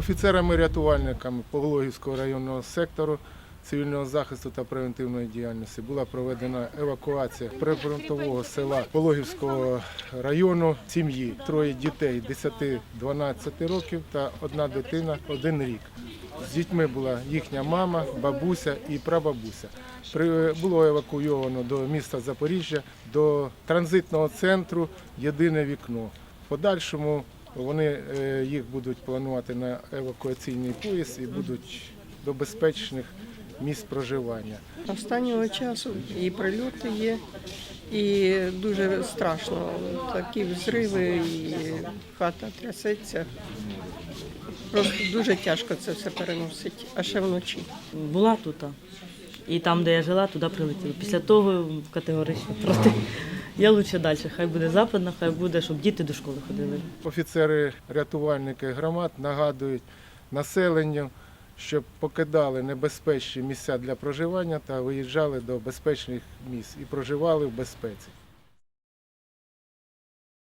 Офіцерами-рятувальниками Павлогівського районного сектору цивільного захисту та превентивної діяльності була проведена евакуація прифронтового села Пологівського району сім'ї. Троє дітей 10-12 років та одна дитина один рік. З дітьми була їхня мама, бабуся і прабабуся. Було евакуйовано до міста Запоріжжя, до транзитного центру Єдине вікно. В подальшому вони е, їх будуть планувати на евакуаційний поїзд і будуть до безпечних місць проживання. Останнього часу і прильоти є, і дуже страшно. Такі взриви, і хата трясеться. Просто дуже тяжко це все переносить, а ще вночі. була тут. І там, де я жила, туди прилетіло. Після того категорично проти. Я лучше далі. Хай буде западна, хай буде, щоб діти до школи ходили. Офіцери-рятувальники громад нагадують населенню, щоб покидали небезпечні місця для проживання та виїжджали до безпечних місць і проживали в безпеці.